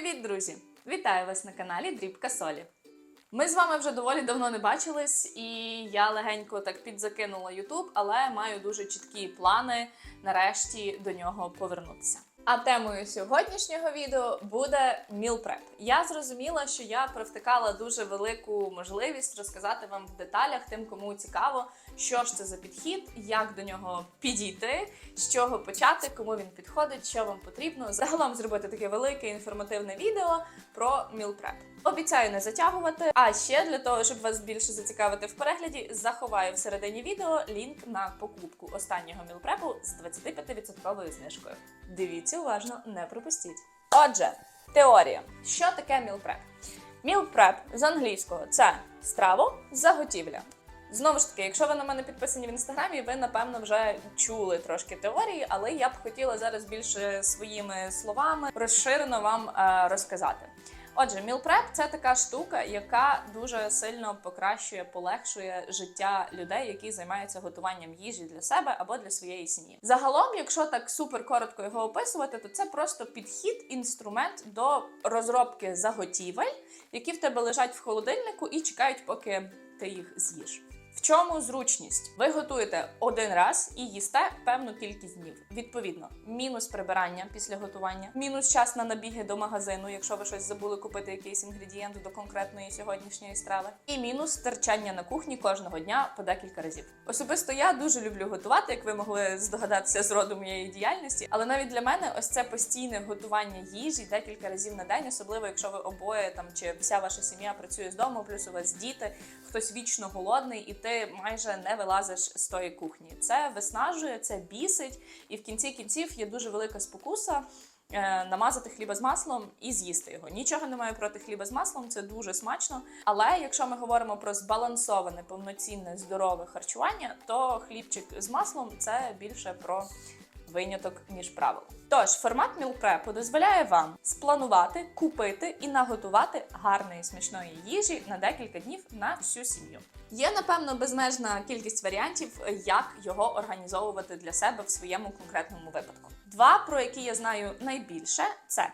Привіт, друзі! Вітаю вас на каналі Дрібка Солі. Ми з вами вже доволі давно не бачились, і я легенько так підзакинула YouTube, але маю дуже чіткі плани нарешті до нього повернутися. А темою сьогоднішнього відео буде мілпреп. Я зрозуміла, що я провтикала дуже велику можливість розказати вам в деталях тим, кому цікаво, що ж це за підхід, як до нього підійти, з чого почати, кому він підходить, що вам потрібно. Загалом зробити таке велике інформативне відео про prep. Обіцяю не затягувати. А ще для того, щоб вас більше зацікавити в перегляді, заховаю всередині відео лінк на покупку останнього мілпрепу з 25% знижкою. Дивіться уважно, не пропустіть. Отже, теорія. Що таке мілпреп? Мілпреп з англійського це страво заготівля. Знову ж таки, якщо ви на мене підписані в інстаграмі, ви напевно вже чули трошки теорії, але я б хотіла зараз більше своїми словами розширено вам е, розказати. Отже, мілпреп це така штука, яка дуже сильно покращує, полегшує життя людей, які займаються готуванням їжі для себе або для своєї сім'ї. Загалом, якщо так супер коротко його описувати, то це просто підхід, інструмент до розробки заготівель, які в тебе лежать в холодильнику і чекають, поки ти їх з'їш. В чому зручність? Ви готуєте один раз і їсте певну кількість днів. Відповідно, мінус прибирання після готування, мінус час на набіги до магазину, якщо ви щось забули купити якийсь інгредієнт до конкретної сьогоднішньої страви, і мінус терчання на кухні кожного дня по декілька разів. Особисто я дуже люблю готувати, як ви могли здогадатися з роду моєї діяльності. Але навіть для мене ось це постійне готування їжі декілька разів на день, особливо якщо ви обоє там чи вся ваша сім'я працює з дому, плюс у вас діти, хтось вічно голодний, і ти майже не вилазиш з тої кухні. Це виснажує, це бісить, і в кінці кінців є дуже велика спокуса. е, Намазати хліба з маслом і з'їсти його. Нічого не маю проти хліба з маслом, це дуже смачно. Але якщо ми говоримо про збалансоване, повноцінне, здорове харчування, то хлібчик з маслом це більше про виняток ніж правило. Тож формат мілпрепу дозволяє вам спланувати, купити і наготувати гарної смачної їжі на декілька днів на всю сім'ю. Є напевно безмежна кількість варіантів, як його організовувати для себе в своєму конкретному випадку. Два, про які я знаю найбільше, це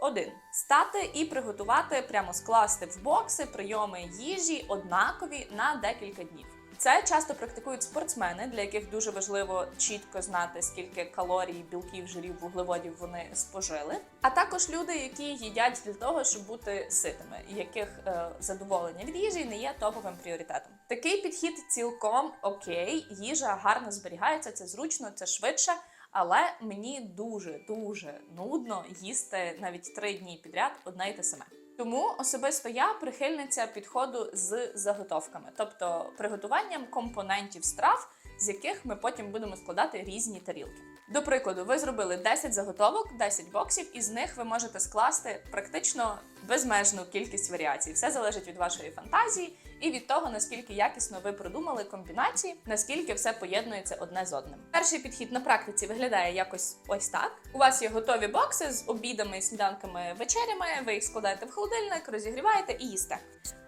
один стати і приготувати, прямо скласти в бокси прийоми їжі однакові на декілька днів. Це часто практикують спортсмени, для яких дуже важливо чітко знати, скільки калорій, білків, жирів, вуглеводів вони спожили. А також люди, які їдять для того, щоб бути ситими, яких е, задоволення від їжі не є топовим пріоритетом. Такий підхід цілком окей, їжа гарно зберігається, це зручно, це швидше. Але мені дуже дуже нудно їсти навіть три дні підряд одне й те саме. Тому особисто я прихильниця підходу з заготовками, тобто приготуванням компонентів страв, з яких ми потім будемо складати різні тарілки. До прикладу, ви зробили 10 заготовок, 10 боксів, і з них ви можете скласти практично безмежну кількість варіацій. Все залежить від вашої фантазії і від того, наскільки якісно ви продумали комбінації, наскільки все поєднується одне з одним. Перший підхід на практиці виглядає якось ось так: у вас є готові бокси з обідами, сніданками, вечерями. Ви їх складаєте в холодильник, розігріваєте і їсте.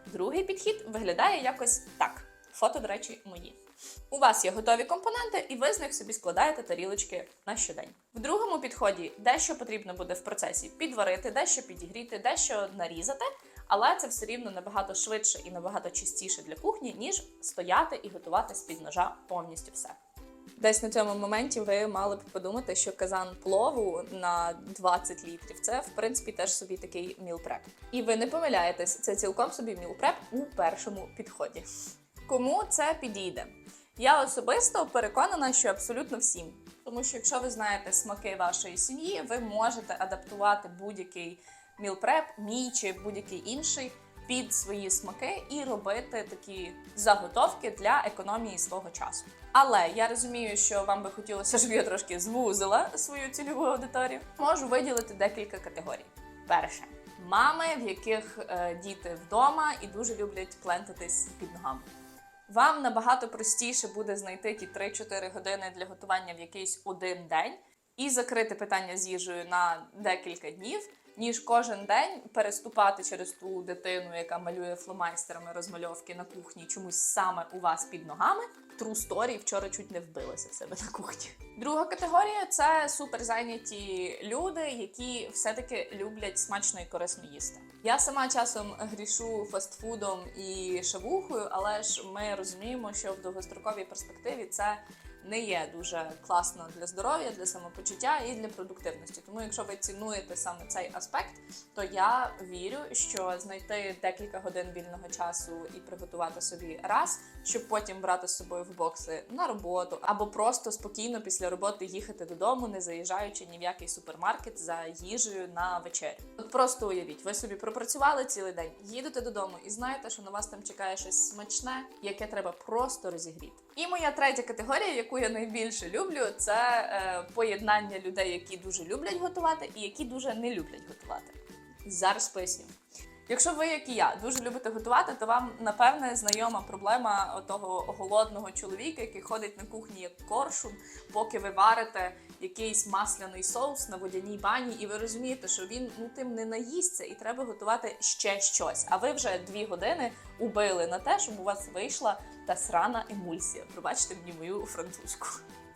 Другий підхід виглядає якось так. Фото, до речі, мої. У вас є готові компоненти, і ви з них собі складаєте тарілочки на щодень. В другому підході дещо потрібно буде в процесі підварити, дещо підігріти, дещо нарізати, але це все рівно набагато швидше і набагато чистіше для кухні, ніж стояти і готувати з-під ножа повністю все. Десь на цьому моменті ви мали б подумати, що казан плову на 20 літрів це в принципі теж собі такий мілпреп. І ви не помиляєтесь, це цілком собі мілпреп у першому підході. Кому це підійде? Я особисто переконана, що абсолютно всім. Тому що якщо ви знаєте смаки вашої сім'ї, ви можете адаптувати будь-який мілпреп, мій чи будь-який інший під свої смаки і робити такі заготовки для економії свого часу. Але я розумію, що вам би хотілося, щоб я трошки звузила свою цільову аудиторію. Можу виділити декілька категорій. Перше мами, в яких е, діти вдома і дуже люблять плентатись під ногами. Вам набагато простіше буде знайти ті 3-4 години для готування в якийсь один день і закрити питання з їжею на декілька днів, ніж кожен день переступати через ту дитину, яка малює фломайстерами розмальовки на кухні, чомусь саме у вас під ногами. True story, вчора чуть не вбилася в себе на кухні. Друга категорія це суперзайняті люди, які все-таки люблять смачно і корисно їсти. Я сама часом грішу фастфудом і шавухою, але ж ми розуміємо, що в довгостроковій перспективі це не є дуже класно для здоров'я, для самопочуття і для продуктивності. Тому, якщо ви цінуєте саме цей аспект, то я вірю, що знайти декілька годин вільного часу і приготувати собі раз, щоб потім брати з собою в бокси на роботу, або просто спокійно після роботи їхати додому, не заїжджаючи ні в який супермаркет за їжею на вечерю. От просто уявіть, ви собі пропрацювали цілий день, їдете додому і знаєте, що на вас там чекає щось смачне, яке треба просто розігріти. І моя третя категорія, яку я найбільше люблю, це е, поєднання людей, які дуже люблять готувати, і які дуже не люблять готувати. Зараз поясню. Якщо ви, як і я, дуже любите готувати, то вам напевне знайома проблема того голодного чоловіка, який ходить на кухні як коршун, поки ви варите якийсь масляний соус на водяній бані, і ви розумієте, що він ну тим не наїсться, і треба готувати ще щось. А ви вже дві години убили на те, щоб у вас вийшла та срана емульсія. Пробачте мені мою французьку.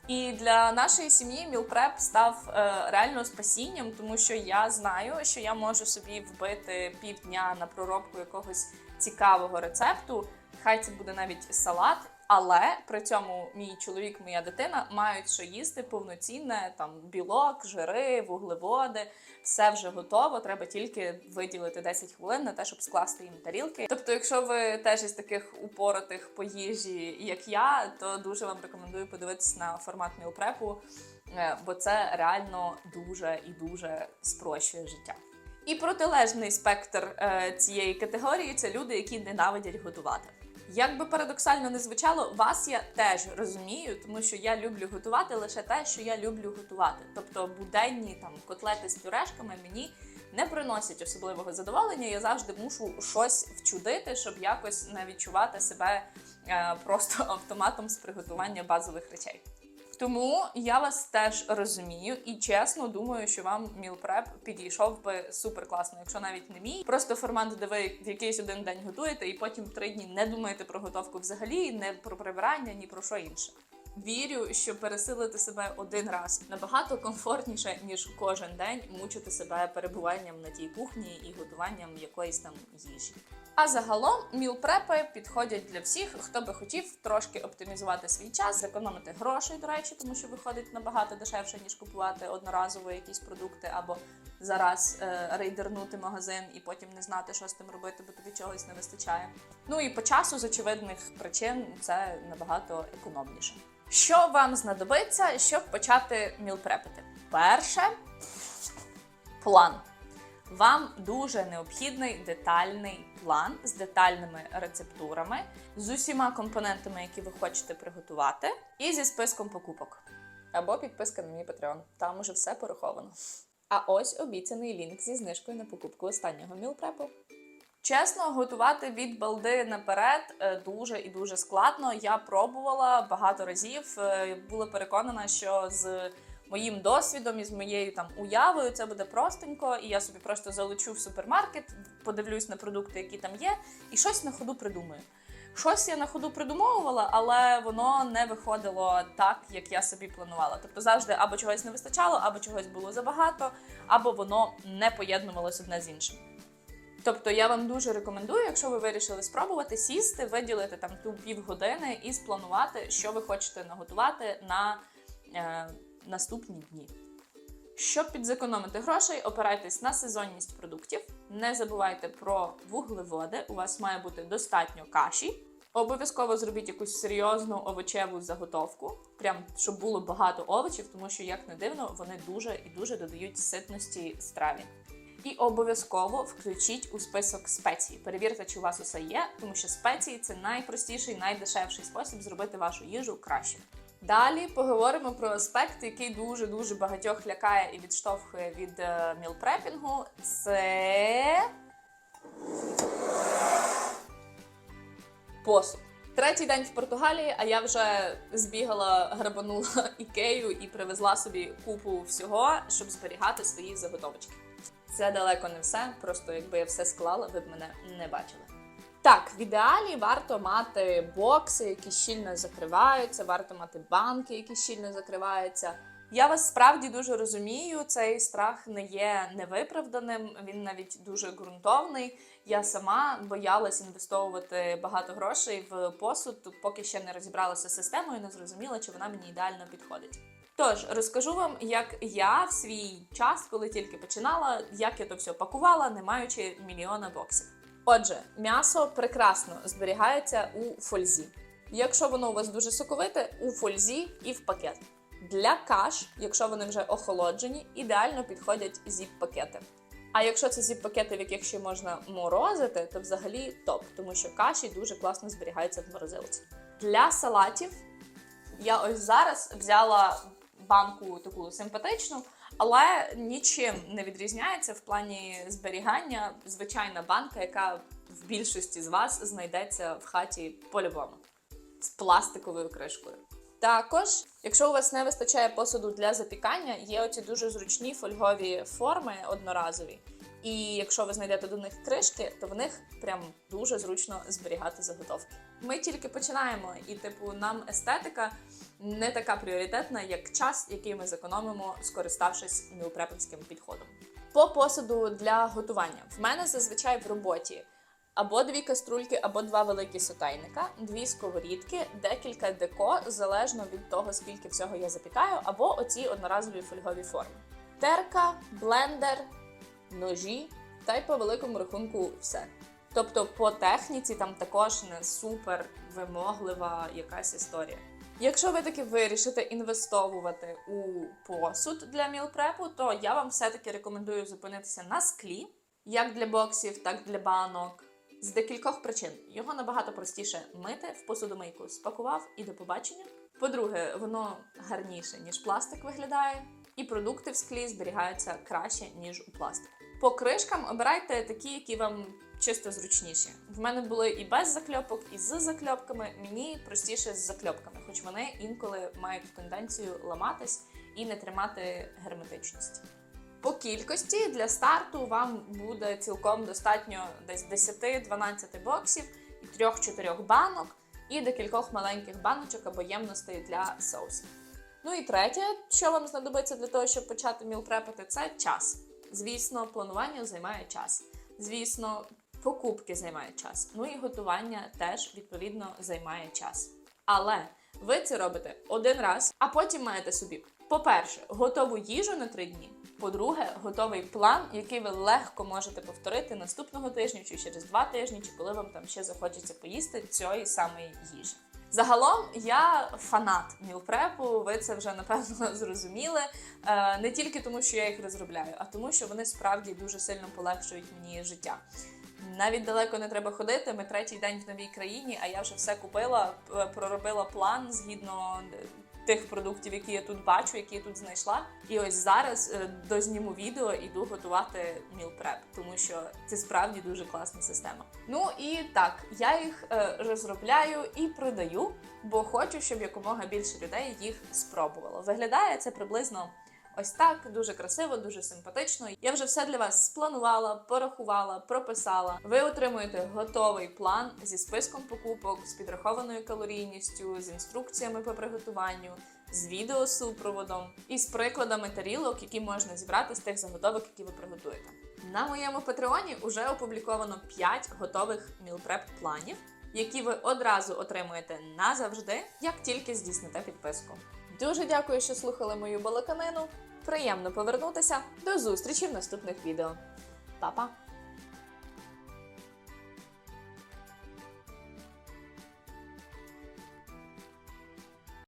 І для нашої сім'ї мілпреп став е, реально спасінням, тому що я знаю, що я можу собі вбити півдня на проробку якогось цікавого рецепту. Хай це буде навіть салат, але при цьому мій чоловік, моя дитина мають що їсти повноцінне там білок, жири, вуглеводи. Все вже готово. Треба тільки виділити 10 хвилин на те, щоб скласти їм тарілки. Тобто, якщо ви теж із таких упоротих по їжі, як я, то дуже вам рекомендую подивитися на формат мілпрепу, е, бо це реально дуже і дуже спрощує життя. І протилежний спектр е, цієї категорії це люди, які ненавидять готувати. Як би парадоксально не звучало, вас я теж розумію, тому що я люблю готувати лише те, що я люблю готувати. Тобто буденні там котлети з пюрешками мені не приносять особливого задоволення. Я завжди мушу щось вчудити, щоб якось не відчувати себе е, просто автоматом з приготування базових речей. Тому я вас теж розумію і чесно думаю, що вам мілпреп підійшов би супер класно, якщо навіть не мій. Просто формат, де ви в якийсь один день готуєте, і потім три дні не думаєте про готовку взагалі, не про прибирання, ні про що інше. Вірю, що пересилити себе один раз набагато комфортніше, ніж кожен день мучити себе перебуванням на тій кухні і готуванням якоїсь там їжі. А загалом мілпрепи підходять для всіх, хто би хотів трошки оптимізувати свій час, зекономити грошей, до речі, тому що виходить набагато дешевше, ніж купувати одноразово якісь продукти або зараз е, рейдернути магазин і потім не знати, що з тим робити, бо тобі чогось не вистачає. Ну і по часу з очевидних причин це набагато економніше. Що вам знадобиться, щоб почати мілпрепити? Перше план. Вам дуже необхідний детальний план з детальними рецептурами, з усіма компонентами, які ви хочете приготувати, і зі списком покупок. Або підписка на мій Patreon. Там уже все пораховано. А ось обіцяний лінк зі знижкою на покупку останнього мілпрепу. Чесно, готувати від балди наперед е, дуже і дуже складно. Я пробувала багато разів. е, Була переконана, що з моїм досвідом і з моєю там уявою це буде простенько, і я собі просто залечу в супермаркет, подивлюсь на продукти, які там є, і щось на ходу придумаю. Щось я на ходу придумовувала, але воно не виходило так, як я собі планувала. Тобто завжди або чогось не вистачало, або чогось було забагато, або воно не поєднувалось одне з іншим. Тобто я вам дуже рекомендую, якщо ви вирішили спробувати сісти, виділити там ту півгодини і спланувати, що ви хочете наготувати на е, наступні дні. Щоб підзекономити грошей, опирайтесь на сезонність продуктів. Не забувайте про вуглеводи. У вас має бути достатньо каші. Обов'язково зробіть якусь серйозну овочеву заготовку, прям щоб було багато овочів, тому що, як не дивно, вони дуже і дуже додають ситності страві. І обов'язково включіть у список спецій. Перевірте, чи у вас усе є, тому що спеції це найпростіший, найдешевший спосіб зробити вашу їжу краще. Далі поговоримо про аспект, який дуже дуже багатьох лякає і відштовхує від е, мілпрепінгу. Це посуд. Третій день в Португалії, а я вже збігала, грабанула ікею і привезла собі купу всього, щоб зберігати свої заготовочки. Це далеко не все. Просто якби я все склала, ви б мене не бачили. Так, в ідеалі варто мати бокси, які щільно закриваються, варто мати банки, які щільно закриваються. Я вас справді дуже розумію. Цей страх не є невиправданим, він навіть дуже ґрунтовний. Я сама боялась інвестовувати багато грошей в посуд, поки ще не розібралася з системою, не зрозуміла, чи вона мені ідеально підходить. Тож розкажу вам, як я в свій час, коли тільки починала, як я то все пакувала, не маючи мільйона боксів. Отже, м'ясо прекрасно зберігається у фользі. Якщо воно у вас дуже соковите, у фользі і в пакет. Для каш, якщо вони вже охолоджені, ідеально підходять зіп-пакети. А якщо це зіп-пакети, в яких ще можна морозити, то взагалі топ, тому що каші дуже класно зберігаються в морозилці. Для салатів я ось зараз взяла банку таку симпатичну, але нічим не відрізняється в плані зберігання. Звичайна банка, яка в більшості з вас знайдеться в хаті по-любому з пластиковою кришкою. Також, якщо у вас не вистачає посуду для запікання, є оці дуже зручні фольгові форми одноразові. І якщо ви знайдете до них кришки, то в них прям дуже зручно зберігати заготовки. Ми тільки починаємо, і типу нам естетика не така пріоритетна, як час, який ми зекономимо, скориставшись мілпрепівським підходом. По посуду для готування в мене зазвичай в роботі або дві каструльки, або два великі сотейника, дві сковорідки, декілька деко, залежно від того, скільки всього я запікаю, або оці одноразові фольгові форми. Терка, блендер, ножі, та й по великому рахунку все. Тобто по техніці там також не супер вимоглива якась історія. Якщо ви таки вирішите інвестовувати у посуд для мілпрепу, то я вам все-таки рекомендую зупинитися на склі, як для боксів, так і для банок. З декількох причин його набагато простіше мити в посудомийку, спакував і до побачення. По-друге, воно гарніше, ніж пластик виглядає, і продукти в склі зберігаються краще, ніж у пластику. По кришкам обирайте такі, які вам чисто зручніші. В мене були і без закльопок, і з закльопками. Мені простіше з закльопками, хоч вони інколи мають тенденцію ламатись і не тримати герметичність. По кількості для старту вам буде цілком достатньо десь 10-12 боксів і 3-4 банок, і декількох маленьких баночок або ємностей для соусів. Ну і третє, що вам знадобиться для того, щоб почати мілпрепити, це час. Звісно, планування займає час. Звісно, покупки займають час. Ну і готування теж відповідно займає час. Але ви це робите один раз, а потім маєте собі, по-перше, готову їжу на три дні. По-друге, готовий план, який ви легко можете повторити наступного тижня, чи через два тижні, чи коли вам там ще захочеться поїсти цієї самої їжі. Загалом я фанат мілпрепу, ви це вже напевно зрозуміли. Е, Не тільки тому, що я їх розробляю, а тому, що вони справді дуже сильно полегшують мені життя. Навіть далеко не треба ходити. Ми третій день в новій країні, а я вже все купила, проробила план згідно е, тих продуктів, які я тут бачу, які я тут знайшла. І ось зараз е, дозніму відео іду готувати мілпреп, тому що це справді дуже класна система. Ну і так, я їх е, розробляю і продаю, бо хочу, щоб якомога більше людей їх спробувало. Виглядає це приблизно. Ось так дуже красиво, дуже симпатично. Я вже все для вас спланувала, порахувала, прописала. Ви отримуєте готовий план зі списком покупок, з підрахованою калорійністю, з інструкціями по приготуванню, з відеосупроводом і з прикладами тарілок, які можна зібрати з тих заготовок, які ви приготуєте. На моєму патреоні вже опубліковано 5 готових мілпреп планів, які ви одразу отримуєте назавжди, як тільки здійсните підписку. Дуже дякую, що слухали мою балаканину. Приємно повернутися. До зустрічі в наступних відео. Па-па!